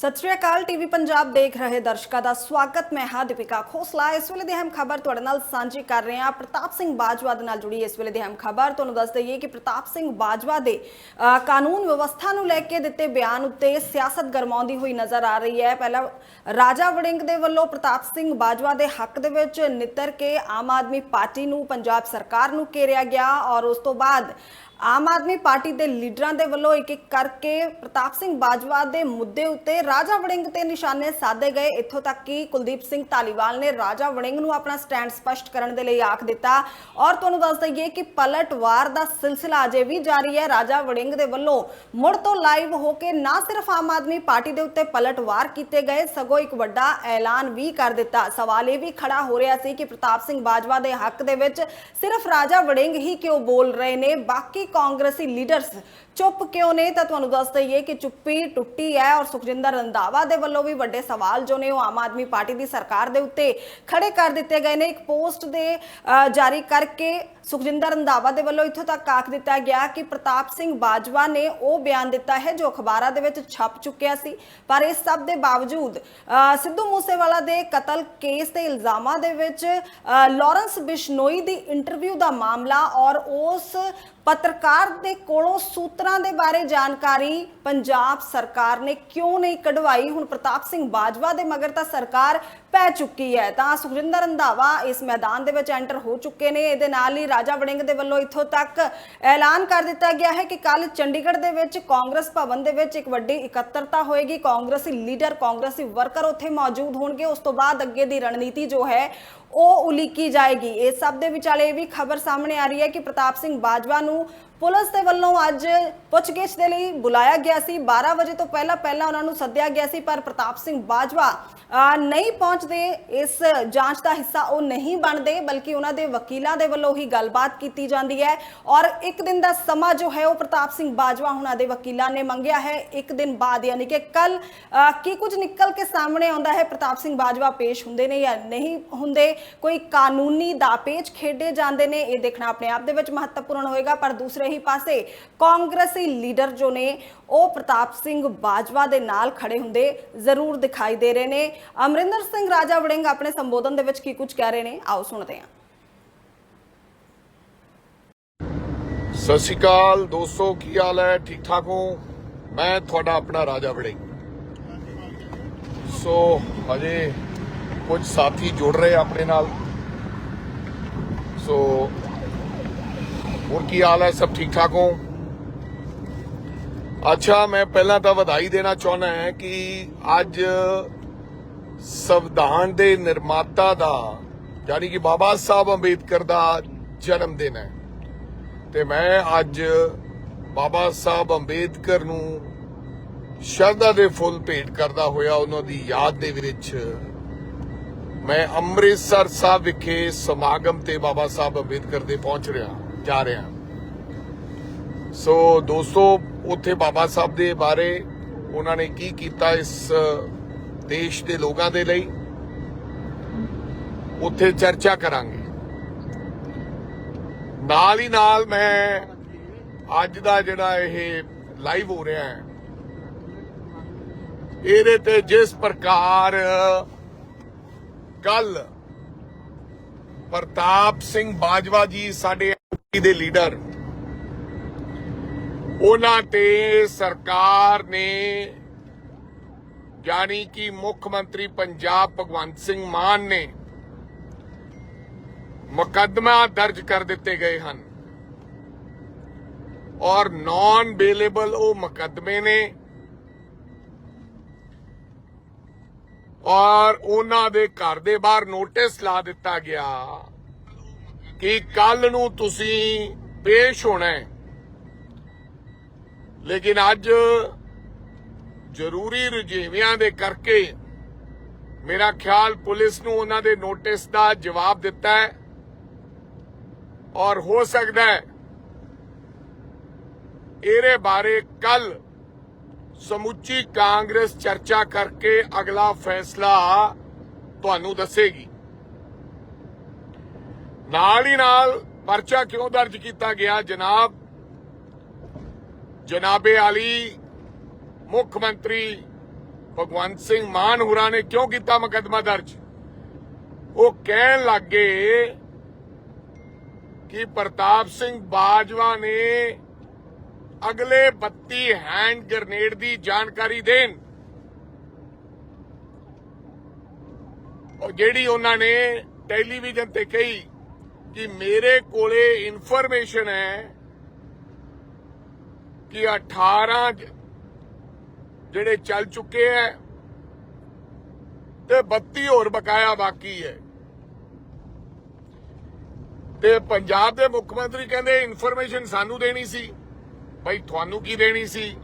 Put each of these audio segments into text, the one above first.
ਸਤਿ ਸ਼੍ਰੀ ਅਕਾਲ ਟੀਵੀ ਪੰਜਾਬ ਦੇਖ ਰਹੇ ਦਰਸ਼ਕਾਂ ਦਾ ਸਵਾਗਤ। ਮੈਂ ਹਾਂ ਦੀਪਿਕਾ ਖੋਸਲਾ। ਇਸ ਵੇਲੇ ਦੀ ਅਹਿਮ ਖਬਰ ਤੁਹਾਡੇ ਨਾਲ ਸਾਂਝੀ ਕਰ ਰਹੇ ਹਾਂ। ਪ੍ਰਤਾਪ ਸਿੰਘ ਬਾਜਵਾ ਦੇ ਨਾਲ ਜੁੜੀ ਇਸ ਵੇਲੇ ਦੀ ਅਹਿਮ ਖਬਰ। ਤੁਹਾਨੂੰ ਦੱਸ ਦਈਏ ਕਿ ਪ੍ਰਤਾਪ ਸਿੰਘ ਬਾਜਵਾ ਦੇ ਕਾਨੂੰਨ ਵਿਵਸਥਾ ਨੂੰ ਲੈ ਕੇ ਦਿੱਤੇ ਬਿਆਨ ਉੱਤੇ ਸਿਆਸਤ ਗਰਮਾਉਂਦੀ ਹੋਈ ਨਜ਼ਰ ਆ ਰਹੀ ਹੈ। ਪਹਿਲਾਂ ਰਾਜਾ ਵੜਿੰਗ ਦੇ ਵੱਲੋਂ ਪ੍ਰਤਾਪ ਸਿੰਘ ਬਾਜਵਾ ਦੇ ਹੱਕ ਦੇ ਵਿੱਚ ਨਿੱਤਰ ਕੇ ਆਮ ਆਦਮੀ ਪਾਰਟੀ ਨੂੰ, ਪੰਜਾਬ ਸਰਕਾਰ ਨੂੰ ਘੇਰਿਆ ਗਿਆ ਔਰ ਉਸ ਤੋਂ ਬਾਅਦ ਆਮ ਆਦਮੀ ਪਾਰਟੀ ਦੇ ਲੀਡਰਾਂ ਦੇ ਵੱਲੋਂ ਇੱਕ ਇੱਕ ਕਰਕੇ ਪ੍ਰਤਾਪ ਸਿੰਘ ਬਾਜਵਾ ਦੇ ਮੁੱਦੇ ਉੱਤੇ ਰਾਜਾ ਵੜਿੰਗ ਤੇ ਨਿਸ਼ਾਨੇ ਸਾਧੇ ਗਏ। ਇੱਥੋਂ ਤੱਕ ਕਿ ਕੁਲਦੀਪ ਸਿੰਘ ਧਾਲੀਵਾਲ ਨੇ ਰਾਜਾ ਵੜਿੰਗ ਨੂੰ ਆਪਣਾ ਸਟੈਂਡ ਸਪਸ਼ਟ ਕਰਨ ਦੇ ਲਈ ਆਖ ਦਿੱਤਾ। ਔਰ ਤੁਹਾਨੂੰ ਦੱਸ ਦਈਏ ਕਿ ਪਲਟਵਾਰ ਦਾ ਸਿਲਸਿਲਾ ਅਜੇ ਵੀ ਜਾਰੀ ਹੈ। ਰਾਜਾ ਵੜਿੰਗ ਦੇ ਵੱਲੋਂ ਮੁੜ ਤੋਂ ਲਾਈਵ ਹੋ ਕੇ ਨਾ ਸਿਰਫ ਆਮ ਆਦਮੀ ਪਾਰਟੀ ਦੇ ਉੱਤੇ ਪਲਟਵਾਰ ਕੀਤੇ ਗਏ, ਸਗੋਂ ਇੱਕ ਵੱਡਾ ਐਲਾਨ ਵੀ ਕਰ ਦਿੱਤਾ। ਸਵਾਲ ਇਹ ਵੀ ਖੜਾ ਹੋ ਰਿਹਾ ਸੀ ਕਿ ਪ੍ਰਤਾਪ ਸਿੰਘ ਬਾਜਵਾ ਦੇ ਹੱਕ ਦੇ ਵਿੱਚ ਸਿਰਫ ਰਾਜਾ ਵੜਿੰਗ ਹੀ ਕਿਉਂ ਬੋਲ ਰਹੇ ਨੇ? ਬਾਕੀ ਕਾਂਗਰਸੀ ਲੀਡਰਸ ਚੁੱਪ ਕਿਉਂ ਨੇ? ਤਾਂ ਤੁਹਾਨੂੰ ਦੱਸ ਦਈਏ ਕਿ ਚੁੱਪੀ ਟੁੱਟੀ ਹੈ ਔਰ ਸੁਖਜਿੰਦਰ ਰੰਧਾਵਾ ਦੇ ਵੱਲੋਂ ਵੀ ਵੱਡੇ ਸਵਾਲ ਜੋ ਨੇ ਉਹ ਆਮ ਆਦਮੀ ਪਾਰਟੀ ਦੀ ਸਰਕਾਰ ਦੇ ਉੱਤੇ ਖੜੇ ਕਰ ਦਿੱਤੇ ਗਏ ਨੇ। ਇੱਕ ਪੋਸਟ ਦੇ ਜਾਰੀ ਕਰਕੇ ਸੁਖਜਿੰਦਰ ਰੰਧਾਵਾ ਦੇ ਵੱਲੋਂ ਇੱਥੋਂ ਤੱਕ ਆਖ ਦਿੱਤਾ ਗਿਆ ਕਿ ਪ੍ਰਤਾਪ ਸਿੰਘ ਬਾਜਵਾ ਨੇ ਉਹ ਬਿਆਨ ਦਿੱਤਾ ਹੈ ਜੋ ਅਖਬਾਰਾਂ ਦੇ ਵਿੱਚ ਛਪ ਚੁੱਕਿਆ ਸੀ। ਪਰ ਇਸ ਸਭ ਦੇ ਬਾਵਜੂਦ ਅ, ਸਿੱਧੂ ਮੂਸੇਵਾਲਾ ਦੇ ਕਤਲ ਕੇਸ ਦੇ ਇਲਜ਼ਾਮਾਂ ਦੇ ਵਿੱਚ ਅ, ਲਾਰੈਂਸ ਬਿਸ਼ਨੋਈ ਦੀ ਇੰਟਰਵਿਊ ਦਾ ਮਾਮਲਾ ਔਰ ਉਸ ਪੱਤਰਕਾਰ ਦੇ ਕੋਲੋਂ ਸੂਤਰਾਂ ਦੇ ਬਾਰੇ ਜਾਣਕਾਰੀ ਪੰਜਾਬ ਸਰਕਾਰ ਨੇ ਕਿਉਂ ਨਹੀਂ ਕਢਵਾਈ? ਹੁਣ ਪ੍ਰਤਾਪ ਸਿੰਘ ਬਾਜਵਾ ਦੇ ਮਗਰ ਤਾਂ ਸਰਕਾਰ ਪੈ ਚੁੱਕੀ ਹੈ। ਤਾਂ ਸੁਖਜਿੰਦਰ ਰੰਧਾਵਾ ਇਸ ਮੈਦਾਨ ਦੇ ਵਿੱਚ ਐਂਟਰ ਹੋ ਚੁੱਕੇ ਨੇ। ਇਹਦੇ ਨਾਲ ਹੀ ਰਾਜਾ ਵੜਿੰਗ ਦੇ ਵੱਲੋਂ ਇੱਥੋਂ ਤੱਕ ਐਲਾਨ ਕਰ ਦਿੱਤਾ ਗਿਆ ਹੈ ਕਿ ਕੱਲ ਚੰਡੀਗੜ੍ਹ ਦੇ ਵਿੱਚ ਕਾਂਗਰਸ ਭਵਨ ਦੇ ਵਿੱਚ ਇੱਕ ਵੱਡੀ ਇਕੱਤਰਤਾ ਹੋਏਗੀ। ਕਾਂਗਰਸੀ ਲੀਡਰ, ਕਾਂਗਰਸੀ ਵਰਕਰ ਉੱਥੇ ਮੌਜੂਦ ਹੋਣਗੇ। ਉਸ ਤੋਂ ਬਾਅਦ ਅੱਗੇ ਦੀ ਰਣਨੀਤੀ ਜੋ ਹੈ ਉਹ ਉਲੀਕੀ ਜਾਏਗੀ। ਇਹ ਸਭ ਦੇ ਵਿਚਾਲੇ ਇਹ ਵੀ ਖਬਰ ਸਾਹਮਣੇ ਆ ਰਹੀ ਹੈ ਕਿ ਪ੍ਰਤਾਪ ਸਿੰਘ ਬਾਜਵਾ ਨੂੰ ਪੁਲਿਸ ਦੇ ਵੱਲੋਂ ਅੱਜ ਪੁੱਛਗਿੱਛ ਦੇ ਲਈ ਬੁਲਾਇਆ ਗਿਆ ਸੀ। 12 ਵਜੇ ਤੋਂ ਪਹਿਲਾਂ ਪਹਿਲਾਂ ਉਹਨਾਂ ਨੂੰ ਸੱਦਿਆ ਗਿਆ ਸੀ, ਪਰ ਪ੍ਰਤਾਪ ਸਿੰਘ ਬਾਜਵਾ ਨਹੀਂ ਪਹੁੰਚਦੇ। ਇਸ ਜਾਂਚ ਦਾ ਹਿੱਸਾ ਉਹ ਨਹੀਂ ਬਣਦੇ, ਬਲਕਿ ਉਹਨਾਂ ਦੇ ਵਕੀਲਾਂ ਦੇ ਵੱਲੋਂ ਹੀ ਗੱਲਬਾਤ ਕੀਤੀ ਜਾਂਦੀ ਹੈ। ਔਰ ਇੱਕ ਦਿਨ ਦਾ ਸਮਾਂ ਜੋ ਹੈ, ਉਹ ਪ੍ਰਤਾਪ ਸਿੰਘ ਬਾਜਵਾ ਉਹਨਾਂ ਦੇ ਵਕੀਲਾਂ ਨੇ ਮੰਗਿਆ ਹੈ। ਇੱਕ ਦਿਨ ਬਾਅਦ ਯਾਨੀ ਕਿ ਕੱਲ ਕੀ ਕੁਝ ਨਿਕਲ ਕੇ ਸਾਹਮਣੇ ਆਉਂਦਾ ਹੈ, ਪ੍ਰਤਾਪ ਸਿੰਘ ਬਾਜਵਾ ਪੇਸ਼ ਹੁੰਦੇ ਨੇ ਜਾਂ ਨਹੀਂ ਹੁੰਦੇ। ਕੋਈ ਕਾਨੂੰਨੀ ਦਾਪੇਚ ਖੇਡੇ ਜਾਂਦੇ ਨੇ, ਇਹ ਦੇਖਣਾ ਆਪਣੇ ਆਪ ਦੇ ਵਿੱਚ ਮਹੱਤਵਪੂਰਨ ਹੋਏਗਾ। ਪਰ ਦੂਸਰੇ ਹੀ ਪਾਸੇ, ਕਾਂਗਰਸ ਲੀਡਰ ਜੋ ਨੇ, ਉਹ ਪ੍ਰਤਾਪ ਸਿੰਘ ਬਾਜਵਾ ਦੇ ਨਾਲ ਖੜੇ ਹੁੰਦੇ ਜ਼ਰੂਰ ਦਿਖਾਈ ਦੇ ਰਹੇ ਨੇ। ਅਮਰਿੰਦਰ ਸਿੰਘ ਰਾਜਾ ਵੜਿੰਗ ਆਪਣੇ ਸੰਬੋਧਨ ਦੇ ਵਿੱਚ ਕੀ ਕੁਝ ਕਹਿ ਰਹੇ ਨੇ? ਆਓ ਸੁਣਦੇ ਹਾਂ। ਸਤਿ ਸ਼੍ਰੀ ਅਕਾਲ ਦੋਸਤੋ, ਕੀ ਹਾਲ ਹੈ? ਠੀਕ ਠਾਕ ਹੋ? ਮੈਂ ਤੁਹਾਡਾ ਆਪਣਾ ਰਾਜਾ ਵੜਿੰਗ। ਸੋ, ਹਜੇ ਕੁਝ ਸਾਥੀ ਜੁੜ ਰਹੇ ਆਪਣੇ ਨਾਲ। ਸੋ, ਹੋਰ ਕੀ ਹਾਲ ਹੈ? ਸਭ ਠੀਕ ਠਾਕ ਹੋ? ਅੱਛਾ, ਮੈਂ ਪਹਿਲਾਂ ਤਾਂ ਵਧਾਈ ਦੇਣਾ ਚਾਹੁੰਦਾ ਹਾਂ ਕਿ ਅੱਜ ਸੰਵਿਧਾਨ ਦੇ ਨਿਰਮਾਤਾ ਦਾ, ਯਾਨੀ ਕਿ ਬਾਬਾ ਸਾਹਿਬ ਅੰਬੇਦਕਰ ਦਾ ਜਨਮ ਦਿਨ ਹੈ। ਤੇ ਮੈਂ ਅੱਜ ਬਾਬਾ ਸਾਹਿਬ ਅੰਬੇਦਕਰ ਨੂੰ ਸ਼ਰਧਾ ਦੇ ਫੁੱਲ ਭੇਟ ਕਰਦਾ ਹੋਇਆ ਉਹਨਾਂ ਦੀ ਯਾਦ ਦੇ ਵਿੱਚ, ਮੈਂ ਅੰਮ੍ਰਿਤਸਰ ਸਾਹਿਬ ਵਿਖੇ ਸਮਾਗਮ ਤੇ ਬਾਬਾ ਸਾਹਿਬ ਅੰਬੇਦਕਰ ਦੇ ਪਹੁੰਚ ਰਿਹਾ, ਜਾ ਰਿਹਾ। ਸੋ ਦੋਸਤੋ ਉੱਥੇ ਬਾਬਾ ਸਾਹਿਬ ਦੇ ਬਾਰੇ ਉਹਨਾਂ ਨੇ ਕੀ ਕੀਤਾ ਇਸ ਦੇਸ਼ ਦੇ ਲੋਕਾਂ ਦੇ ਲਈ? ਉੱਥੇ ਚਰਚਾ ਕਰਾਂਗੇ। ਨਾਲ ਹੀ ਨਾਲ ਮੈਂ ਅੱਜ ਦਾ ਜਿਹੜਾ ਇਹ ਲਾਈਵ ਹੋ ਰਿਹਾ ਹੈ, ਇਹਦੇ ਤੇ ਜਿਸ ਪ੍ਰਕਾਰ ਕੱਲ ਪ੍ਰਤਾਪ ਸਿੰਘ ਬਾਜਵਾ ਜੀ ਸਾਡੇ ਐਮਪੀ ਦੇ ਲੀਡਰ ਉਹਨਾਂ ਤੇ ਸਰਕਾਰ ਨੇ ਯਾਨੀ ਕਿ ਮੁੱਖ ਮੰਤਰੀ ਪੰਜਾਬ ਭਗਵੰਤ ਸਿੰਘ ਮਾਨ ਨੇ ਮੁਕੱਦਮਾ ਦਰਜ ਕਰ ਦਿੱਤੇ ਗਏ ਹਨ। ਔਰ ਨਾਨ ਬੇਲੇਬਲ ਉਹ ਮੁਕੱਦਮੇ ਨੇ। ਔਰ ਉਹਨਾਂ ਦੇ ਘਰ ਦੇ ਬਾਹਰ ਨੋਟਿਸ ਲਾ ਦਿੱਤਾ ਗਿਆ ਕਿ ਕੱਲ ਨੂੰ ਤੁਸੀਂ ਪੇਸ਼ ਹੋਣਾ ਹੈ। ਲੇਕਿਨ ਅੱਜ ਜ਼ਰੂਰੀ ਰੁਝੇਵਿਆਂ ਦੇ ਕਰਕੇ ਮੇਰਾ ਖਿਆਲ ਪੁਲਿਸ ਨੂੰ ਉਹਨਾਂ ਦੇ ਨੋਟਿਸ ਦਾ ਜਵਾਬ ਦਿੱਤਾ ਹੈ। ਔਰ ਹੋ ਸਕਦਾ ਹੈ ਇਹਦੇ ਬਾਰੇ ਕੱਲ ਸਮੁੱਚੀ ਕਾਂਗਰਸ ਚਰਚਾ ਕਰਕੇ ਅਗਲਾ ਫੈਸਲਾ ਤੁਹਾਨੂੰ ਦੱਸੇਗੀ। ਨਾਲ ਹੀ ਨਾਲ ਪਰਚਾ ਕਿਉਂ ਦਰਜ ਕੀਤਾ ਗਿਆ ਜਨਾਬ? ਜਨਾਬੇ ਆਲੀ, ਮੁੱਖ ਮੰਤਰੀ ਭਗਵੰਤ ਸਿੰਘ ਮਾਨ ਹੁਰਾਂ ਨੇ ਕਿਉਂ ਕੀਤਾ ਮੁਕੱਦਮਾ ਦਰਜ? ਉਹ ਕਹਿਣ ਲੱਗੇ ਕਿ ਪ੍ਰਤਾਪ ਸਿੰਘ ਬਾਜਵਾ ਨੇ ਅਗਲੇ 32 ਹੈਂਡ ਗ੍ਰਨੇਡ ਦੀ ਜਾਣਕਾਰੀ ਦੇਣ। ਉਹ ਜਿਹੜੀ ਉਹਨਾਂ ਨੇ ਟੈਲੀਵਿਜ਼ਨ ਤੇ ਕਹੀ ਕਿ ਮੇਰੇ ਕੋਲੇ ਇਨਫੋਰਮੇਸ਼ਨ ਹੈ ਕਿ 18 ਜਿਹੜੇ ਚੱਲ ਚੁੱਕੇ ਐ ਤੇ 32 ਹੋਰ ਬਕਾਇਆ ਬਾਕੀ ਹੈ ਤੇ ਪੰਜਾਬ ਦੇ ਮੁੱਖ ਮੰਤਰੀ ਕਹਿੰਦੇ ਇਨਫੋਰਮੇਸ਼ਨ ਸਾਨੂੰ ਦੇਣੀ ਸੀ। ਭਾਈ ਤੁਹਾਨੂੰ ਕੀ ਦੇਣੀ ਸੀ?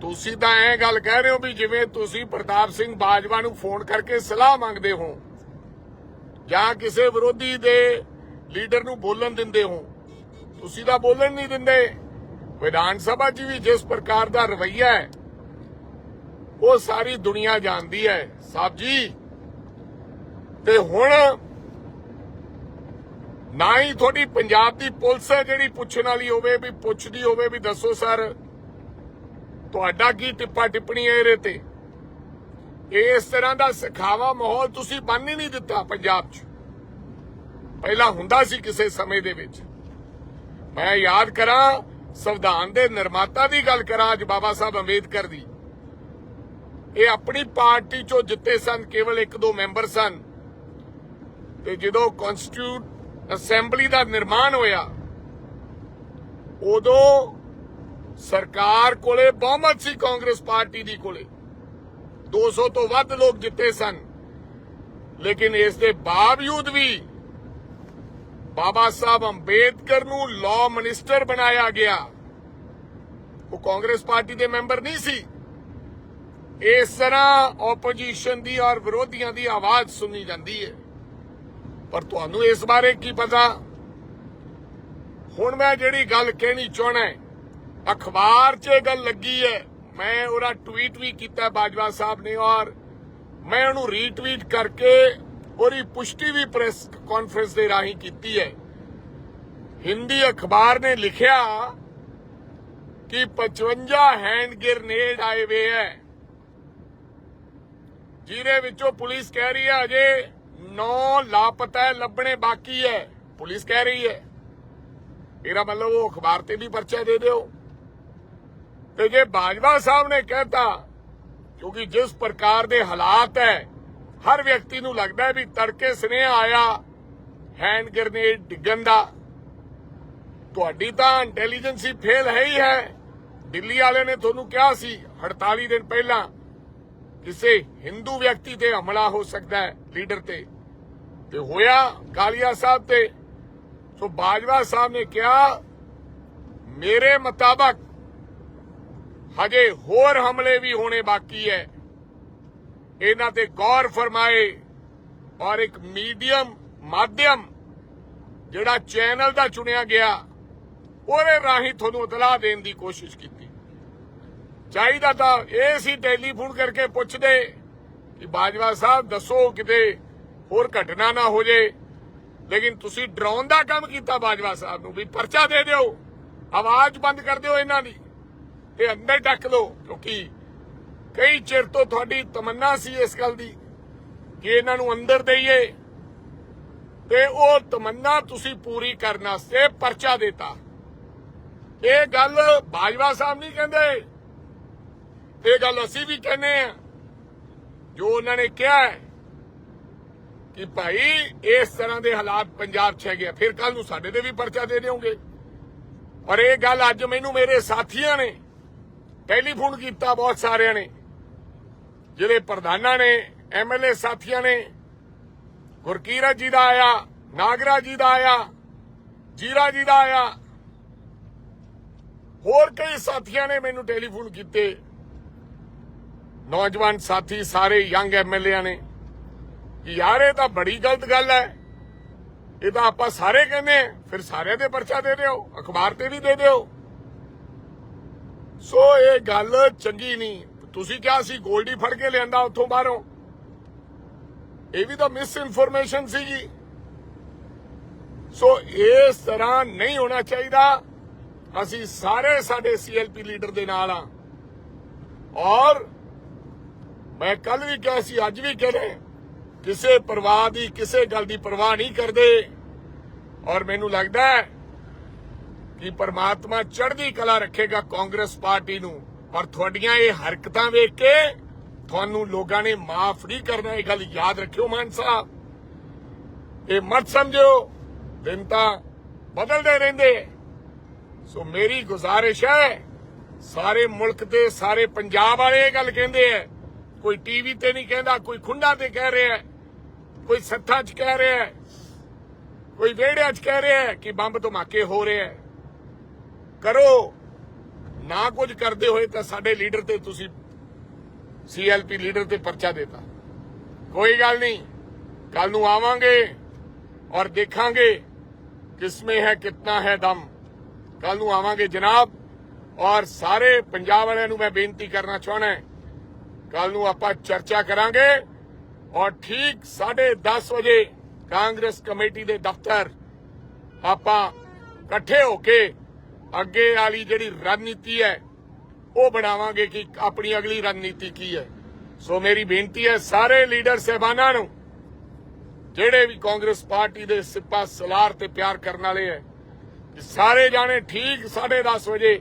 ਤੁਸੀਂ ਤਾਂ ਐ ਗੱਲ ਕਹਿ ਰਹੇ ਹੋ ਵੀ ਜਿਵੇਂ ਤੁਸੀਂ ਪ੍ਰਤਾਪ ਸਿੰਘ ਬਾਜਵਾ ਨੂੰ ਫੋਨ ਕਰਕੇ ਸਲਾਹ ਮੰਗਦੇ ਹੋ ਜਾਂ ਕਿਸੇ ਵਿਰੋਧੀ ਦੇ ਲੀਡਰ ਨੂੰ ਬੋਲਣ ਦਿੰਦੇ ਹੋ। ਤੁਸੀਂ ਤਾਂ ਬੋਲਣ ਨਹੀਂ ਦਿੰਦੇ। ਵਿਧਾਨ ਸਭਾ 'ਚ ਵੀ ਜਿਸ ਪ੍ਰਕਾਰ ਦਾ ਰਵੱਈਆ ਹੈ, ਉਹ ਸਾਰੀ ਦੁਨੀਆ ਜਾਣਦੀ ਹੈ। ਸਾਹਿਬ ਜੀ, ਤੇ ਹੁਣ ਨਾ ਹੀ ਤੁਹਾਡੀ ਪੰਜਾਬ ਦੀ ਪੁਲਿਸ ਹੈ ਜਿਹੜੀ ਪੁੱਛਣ ਵਾਲੀ ਹੋਵੇ, ਵੀ ਪੁੱਛਦੀ ਹੋਵੇ, ਵੀ ਦੱਸੋ ਸਰ, ਤੁਹਾਡਾ ਕੀ ਟਿੱਪਾ ਟਿੱਪਣੀ ਹੈ ਇਹਦੇ ਤੇ? ਇਸ ਤਰ੍ਹਾਂ ਦਾ ਸਿਖਾਵਾ ਮਾਹੌਲ ਤੁਸੀਂ ਬੰਨ ਹੀ ਨਹੀਂ ਦਿੱਤਾ ਪੰਜਾਬ 'ਚ। ਪਹਿਲਾਂ ਹੁੰਦਾ ਸੀ ਕਿਸੇ ਸਮੇਂ ਦੇ ਵਿੱਚ। ਮੈਂ ਯਾਦ ਕਰਾਂ ਸੰਵਿਧਾਨ ਦੇ ਨਿਰਮਾਤਾ ਦੀ ਗੱਲ ਕਰਾਂ ਅੱਜ ਬਾਬਾ ਸਾਹਿਬ ਅੰਬੇਦਕਰ ਦੀ। ਇਹ ਆਪਣੀ ਪਾਰਟੀ ਚੋਂ ਜਿੱਤੇ ਸਨ, ਕੇਵਲ ਇੱਕ ਦੋ ਮੈਂਬਰ ਸਨ। ਤੇ ਜਦੋਂ ਕਨਸਟੀਟਿਊਟ ਅਸੈਂਬਲੀ ਦਾ ਨਿਰਮਾਣ ਹੋਇਆ, ਉਦੋਂ ਸਰਕਾਰ ਕੋਲੇ ਬਹੁਮਤ ਸੀ ਕਾਂਗਰਸ ਪਾਰਟੀ ਦੀ ਕੋਲੇ। 200 ਤੋਂ ਵੱਧ ਲੋਕ ਜਿੱਤੇ ਸਨ। ਲੇਕਿਨ ਇਸ ਦੇ ਬਾਵਜੂਦ ਵੀ ਬਾਬਾ ਸਾਹਿਬ ਅੰਬੇਦਕਰ ਨੂੰ ਲਾਅ ਮਿਨਿਸਟਰ ਬਣਾਇਆ ਗਿਆ। ਉਹ ਕਾਂਗਰਸ ਪਾਰਟੀ ਦੇ ਮੈਂਬਰ ਨਹੀਂ ਸੀ। ਇਸ ਤਰ੍ਹਾਂ ਆਪੋਜੀਸ਼ਨ ਦੀ ਔਰ ਵਿਰੋਧੀਆਂ ਦੀ ਆਵਾਜ਼ ਸੁਣੀ ਜਾਂਦੀ ਹੈ। ਪਰ ਤੁਹਾਨੂੰ ਇਸ ਬਾਰੇ ਕੀ ਪਤਾ? ਹੁਣ ਮੈਂ ਜਿਹੜੀ ਗੱਲ ਕਹਿਣੀ ਚਾਹਣਾ ਅਖਬਾਰ 'ਚ ਇਹ ਗੱਲ ਲੱਗੀ ਹੈ। ਮੈਂ ਉਹਦਾ ਟਵੀਟ ਵੀ ਕੀਤਾ ਬਾਜਵਾ ਸਾਹਿਬ ਨੇ ਔਰ ਮੈਂ ਉਹਨੂੰ ਰੀਟਵੀਟ ਕਰਕੇ ਉਹਦੀ ਪੁਸ਼ਟੀ ਵੀ ਪ੍ਰੈਸ ਕਾਨਫਰੰਸ ਦੇ ਰਾਹੀਂ ਕੀਤੀ ਹੈ। ਹਿੰਦੀ ਅਖਬਾਰ ਨੇ ਲਿਖਿਆ ਕਿ 55 ਹੈਂਡ ਗ੍ਰੇਨੇਡ ਆਏ ਵੇ ਹੈ। ਜਿਹਦੇ ਵਿੱਚੋਂ ਪੁਲਿਸ ਕਹਿ ਰਹੀ ਹੈ, ਅਜੇ 9 ਲਾਪਤਾ ਲੱਭਣੇ ਬਾਕੀ ਹੈ। ਪੁਲਿਸ ਕਹਿ ਰਹੀ ਹੈ। ਇਹਦਾ ਮਤਲਬ ਉਹ ਅਖਬਾਰ ਤੇ ਵੀ ਪਰਚਾ ਦੇ ਦਿਓ। ਤੇ ਜੇ ਬਾਜਵਾ ਸਾਹਿਬ ਨੇ ਕਹਿਤਾ, ਕਿਉਂਕਿ ਜਿਸ ਪ੍ਰਕਾਰ ਦੇ ਹਾਲਾਤ ਹੈ ਹਰ ਵਿਅਕਤੀ ਨੂੰ ਲੱਗਦਾ ਵੀ ਤੜਕੇ ਸਨੇਹ ਆਇਆ, ਹੈਂਡ ਗ੍ਰੇਨੇਡ ਡਿੱਗਣ ਦਾ। ਤੁਹਾਡੀ ਤਾਂ ਇੰਟੈਲੀਜੈਂਸੀ ਫੇਲ ਹੈ ਹੀ ਹੈ। ਦਿੱਲੀ ਵਾਲੇ ਨੇ ਤੁਹਾਨੂੰ ਕਿਹਾ ਸੀ 48 ਦਿਨ ਪਹਿਲਾਂ, ਕਿਸੇ ਹਿੰਦੂ ਵਿਅਕਤੀ ਤੇ ਹਮਲਾ ਹੋ ਸਕਦਾ ਹੈ, ਲੀਡਰ ਤੇ। ਤੇ ਹੋਇਆ ਕਾਲੀਆ ਸਾਹਿਬ ਤੇ। ਸੋ ਬਾਜਵਾ ਸਾਹਿਬ ਨੇ ਕਿਹਾ, ਮੇਰੇ ਮੁਤਾਬਕ ਹਜੇ ਹੋਰ ਹਮਲੇ ਵੀ ਹੋਣੇ ਬਾਕੀ ਹੈ। ਇਹਨਾਂ ਤੇ ਗੌਰ ਫਰਮਾਏ ਔਰ ਇੱਕ ਮੀਡੀਅਮ, ਮਾਧਿਅਮ ਜਿਹੜਾ ਚੈਨਲ ਦਾ ਚੁਣਿਆ ਗਿਆ, ਉਹਦੇ ਰਾਹੀਂ ਤੁਹਾਨੂੰ ਇਤਲਾਹ ਦੇਣ ਦੀ ਕੋਸ਼ਿਸ਼ ਕੀਤੀ। ਚਾਹੀਦਾ ਤਾਂ ਇਹ ਸੀ ਟੈਲੀਫੋਨ ਕਰਕੇ ਪੁੱਛਦੇ ਕਿ ਬਾਜਵਾ ਸਾਹਿਬ, ਦੱਸੋ ਕਿਤੇ ਹੋਰ ਘਟਨਾ ਨਾ ਹੋ ਜੇ। ਲੇਕਿਨ ਤੁਸੀਂ ਡਰਾਉਣ ਦਾ ਕੰਮ ਕੀਤਾ ਬਾਜਵਾ ਸਾਹਿਬ ਨੂੰ ਵੀ ਪਰਚਾ ਦੇ ਦਿਓ। ਆਵਾਜ਼ ਬੰਦ ਕਰ ਦਿਓ ਇਹਨਾਂ ਦੀ ਤੇ ਅੰਦਰ ਡੱਕ ਲਓ ਕਿਉਂਕਿ ਕਈ ਚਿਰ ਤੋਂ ਤੁਹਾਡੀ ਤਮੰਨਾ ਸੀ ਇਸ ਗੱਲ ਦੀ ਕਿ ਇਹਨਾਂ ਨੂੰ ਅੰਦਰ ਦੇਈਏ ਤੇ ਉਹ ਤਮੰਨਾ ਤੁਸੀਂ ਪੂਰੀ ਕਰਨ ਵਾਸਤੇ ਪਰਚਾ ਦਿੱਤਾ। ਇਹ ਗੱਲ ਬਾਜਵਾ ਸਾਹਿਬ ਨਹੀਂ ਕਹਿੰਦੇ। ਇਹ ਗੱਲ ਅਸੀਂ ਵੀ ਕਹਿੰਦੇ ਆ ਜੋ ਉਹਨਾਂ ਨੇ ਕਿਹਾ ਹੈ ਕਿ ਭਾਈ ਇਸ ਤਰ੍ਹਾਂ ਦੇ ਹਾਲਾਤ ਪੰਜਾਬ 'ਚ ਹੈਗੇ ਆ, ਫਿਰ ਕੱਲ ਨੂੰ ਸਾਡੇ ਤੇ ਵੀ ਪਰਚਾ ਦੇ ਦਿਓਗੇ। ਔਰ ਇਹ ਗੱਲ ਅੱਜ ਮੈਨੂੰ ਮੇਰੇ ਸਾਥੀਆਂ ਨੇ ਟੈਲੀਫੋਨ ਕੀਤਾ ਬਹੁਤ ਸਾਰਿਆਂ ਨੇ। ਜਿਹੜੇ ਪ੍ਰਧਾਨਾਂ ਨੇ ਐਮਐਲਏ ਸਾਥੀਆਂ ਨੇ ਗੁਰਕੀਰਤ ਜੀ ਦਾ ਆਇਆ, ਨਾਗਰਾ ਜੀ ਦਾ ਆਇਆ, ਜੀਰਾ ਜੀ ਦਾ ਆਇਆ, ਹੋਰ ਕਈ ਸਾਥੀਆਂ ਨੇ ਮੈਨੂੰ ਟੈਲੀਫੋਨ ਕੀਤੇ। ਨੌਜਵਾਨ ਸਾਥੀ ਸਾਰੇ ਯੰਗ ਐਮਐਲਏ ਨੇ, ਕਿ ਯਾਰ, ਇਹ ਤਾਂ ਬੜੀ ਗਲਤ ਗੱਲ ਹੈ। ਇਹ ਤਾਂ ਆਪਾਂ ਸਾਰੇ ਕਹਿੰਦੇ ਫਿਰ ਸਾਰਿਆਂ ਦੇ ਪਰਚਾ ਦੇ ਦਿਓ, ਅਖਬਾਰ ਤੇ ਵੀ ਦੇ ਦਿਓ। ਸੋ ਇਹ ਗੱਲ ਚੰਗੀ ਨਹੀਂ। ਤੁਸੀਂ ਕਿਹਾ ਸੀ ਗੋਲਡੀ ਫੜ ਕੇ ਲਿਆਂਦਾ ਉੱਥੋਂ ਬਾਹਰੋਂ। ਇਹ ਵੀ ਤਾਂ ਮਿਸ ਇਨਫੋਰਮੇਸ਼ਨ ਸੀਗੀ। ਸੋ ਇਸ ਤਰ੍ਹਾਂ ਨਹੀਂ ਹੋਣਾ ਚਾਹੀਦਾ। ਅਸੀਂ ਸਾਰੇ ਸਾਡੇ ਸੀਐਲਪੀ ਲੀਡਰ ਦੇ ਨਾਲ ਆ ਔਰ ਮੈਂ ਕੱਲ ਵੀ ਕਿਹਾ ਸੀ, ਅੱਜ ਵੀ ਕਹਿੰਦੇ ਕਿਸੇ ਪਰਵਾਹ ਦੀ, ਕਿਸੇ ਗੱਲ ਦੀ ਪਰਵਾਹ ਨਹੀਂ ਕਰਦੇ। ਔਰ ਮੈਨੂੰ ਲੱਗਦਾ ਹੈ ਕਿ ਪਰਮਾਤਮਾ ਚੜ੍ਹਦੀ ਕਲਾ ਰੱਖੇਗਾ ਕਾਂਗਰਸ ਪਾਰਟੀ ਨੂੰ। ਪਰ ਤੁਹਾਡੀਆਂ ਇਹ ਹਰਕਤਾਂ ਵੇਖ ਕੇ ਤੁਹਾਨੂੰ ਲੋਕਾਂ ਨੇ ਮਾਫ ਨਹੀਂ ਕਰਨਾ, ਇਹ ਗੱਲ ਯਾਦ ਰੱਖਿਓ ਮਾਨ ਸਾਹਿਬ। ਇਹ ਮਤ ਸਮਝਿਓ ਦਿਨ ਤਾਂ ਬਦਲਦੇ ਰਹਿੰਦੇ। ਸੋ ਮੇਰੀ ਗੁਜ਼ਾਰਿਸ਼ ਹੈ, ਸਾਰੇ ਮੁਲਕ ਦੇ ਸਾਰੇ ਪੰਜਾਬ ਵਾਲੇ ਇਹ ਗੱਲ ਕਹਿੰਦੇ ਐ ਕੋਈ ਟੀਵੀ ਤੇ ਨਹੀਂ ਕਹਿੰਦਾ, ਕੋਈ ਖੁੰਡਾ ਤੇ ਕਹਿ ਰਿਹਾ ਕੋਈ ਸੱਥਾਂ 'ਚ ਕਹਿ ਰਿਹਾ ਕੋਈ ਵਿਹੜਿਆਂ 'ਚ ਕਹਿ ਰਿਹਾ ਕਿ ਬੰਬ ਧਮਾਕੇ ਹੋ ਰਹੇ ਕਰੋ। ਨਾ ਕੁਝ ਕਰਦੇ ਹੋਏ ਤਾਂ ਸਾਡੇ ਲੀਡਰ ਤੇ ਤੁਸੀਂ ਸੀਐਲਪੀ ਲੀਡਰ ਤੇ ਪਰਚਾ ਦੇਤਾ। ਕੋਈ ਗੱਲ ਨਹੀਂ ਕੱਲ ਨੂੰ ਆਵਾਂਗੇ ਔਰ ਦੇਖਾਂਗੇ ਕਿਸਮੇ ਹੈ ਕਿੰਨਾ ਹੈ ਦਮ। ਕੱਲ ਨੂੰ ਆਵਾਂਗੇ ਜਨਾਬ ਔਰ ਸਾਰੇ ਪੰਜਾਬ ਵਾਲਿਆਂ ਨੂੰ ਮੈਂ ਬੇਨਤੀ ਕਰਨਾ ਚਾਹਣਾ ਕੱਲ ਨੂੰ ਆਪਾਂ ਚਰਚਾ ਕਰਾਂਗੇ ਔਰ ਠੀਕ 10:30 ਵਜੇ ਕਾਂਗਰਸ ਕਮੇਟੀ ਦੇ ਦਫ਼ਤਰ ਆਪਾਂ ਇਕੱਠੇ ਹੋ ਕੇ ਅੱਗੇ ਵਾਲੀ ਜਿਹੜੀ ਰਣਨੀਤੀ ਹੈ, ਉਹ ਬਣਾਵਾਂਗੇ ਕਿ ਆਪਣੀ ਅਗਲੀ ਰਣਨੀਤੀ ਕੀ ਹੈ। ਸੋ ਮੇਰੀ ਬੇਨਤੀ ਹੈ ਸਾਰੇ ਲੀਡਰ ਸਹਿਬਾਨਾਂ ਨੂੰ, ਜਿਹੜੇ ਵੀ ਕਾਂਗਰਸ ਪਾਰਟੀ ਦੇ ਸਿਪਾ ਸਲਾਰ ਤੇ ਪਿਆਰ ਕਰਨ ਵਾਲੇ ਹੈ ਸਾਰੇ ਜਾਣੇ ਠੀਕ 10:30 ਵਜੇ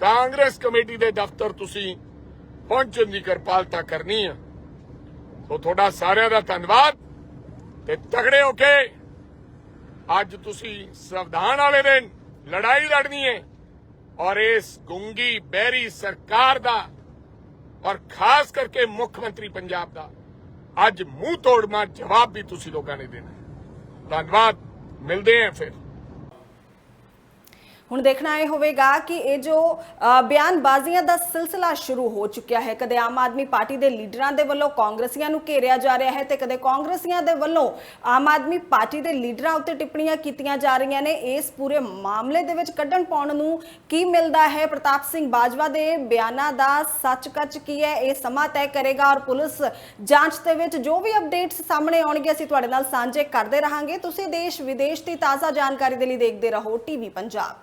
ਕਾਂਗਰਸ ਕਮੇਟੀ ਦੇ ਦਫ਼ਤਰ ਤੁਸੀਂ ਪਹੁੰਚਣ ਦੀ ਕਿਰਪਾਲਤਾ ਕਰਨੀ ਆ ਸੋ ਤੁਹਾਡਾ ਸਾਰਿਆਂ ਦਾ ਧੰਨਵਾਦ ਤੇ ਤਗੜੇ ਹੋ ਕੇ ਅੱਜ ਤੁਸੀਂ ਸੰਵਿਧਾਨ ਵਾਲੇ ਦਿਨ ਲੜਾਈ ਲੜਨੀ ਹੈ ਔਰ ਇਸ ਗੁੰਗੀ ਬਹਿਰੀ ਸਰਕਾਰ ਦਾ ਔਰ ਖਾਸ ਕਰਕੇ ਮੁੱਖ ਮੰਤਰੀ ਪੰਜਾਬ ਦਾ ਅੱਜ ਮੂੰਹ ਤੋੜ ਮਾਰ ਜਵਾਬ ਵੀ ਤੁਸੀਂ ਲੋਕਾਂ ਨੇ ਦੇਣਾ। ਧੰਨਵਾਦ। ਮਿਲਦੇ ਹਾਂ ਫਿਰ। ਹੁਣ ਦੇਖਣਾ ਇਹ ਹੋਵੇਗਾ ਕਿ ਇਹ ਜੋ ਬਿਆਨਬਾਜ਼ੀਆਂ ਦਾ ਸਿਲਸਿਲਾ ਸ਼ੁਰੂ ਹੋ ਚੁੱਕਿਆ ਹੈ। ਕਦੇ ਆਮ ਆਦਮੀ ਪਾਰਟੀ ਦੇ ਲੀਡਰਾਂ ਦੇ ਵੱਲੋਂ ਕਾਂਗਰਸੀਆਂ ਨੂੰ ਘੇਰਿਆ ਜਾ ਰਿਹਾ ਹੈ ਤੇ ਕਦੇ ਕਾਂਗਰਸੀਆਂ ਦੇ ਵੱਲੋਂ ਆਮ ਆਦਮੀ ਪਾਰਟੀ ਦੇ ਲੀਡਰਾਂ ਉੱਤੇ ਟਿੱਪਣੀਆਂ ਕੀਤੀਆਂ ਜਾ ਰਹੀਆਂ ਨੇ। ਇਸ ਪੂਰੇ ਮਾਮਲੇ ਦੇ ਵਿੱਚ ਕੱਢਣ ਪਾਉਣ ਨੂੰ ਕੀ ਮਿਲਦਾ ਹੈ? ਪ੍ਰਤਾਪ ਸਿੰਘ ਬਾਜਵਾ ਦੇ ਬਿਆਨਾਂ ਦਾ ਸੱਚ-ਕੱਚ ਕੀ ਹੈ? ਇਹ ਸਮਾਂ ਤੈਅ ਕਰੇਗਾ ਔਰ ਪੁਲਿਸ ਜਾਂਚ ਦੇ ਵਿੱਚ ਜੋ ਵੀ ਅਪਡੇਟਸ ਸਾਹਮਣੇ ਆਉਣਗੇ, ਅਸੀਂ ਤੁਹਾਡੇ ਨਾਲ ਸਾਂਝੇ ਕਰਦੇ ਰਹਾਂਗੇ। ਤੁਸੀਂ ਦੇਸ਼ ਵਿਦੇਸ਼ ਦੀ ਤਾਜ਼ਾ ਜਾਣਕਾਰੀ ਦੇ ਲਈ ਦੇਖਦੇ ਰਹੋ। ਟੀਵੀ ਪੰਜਾਬ।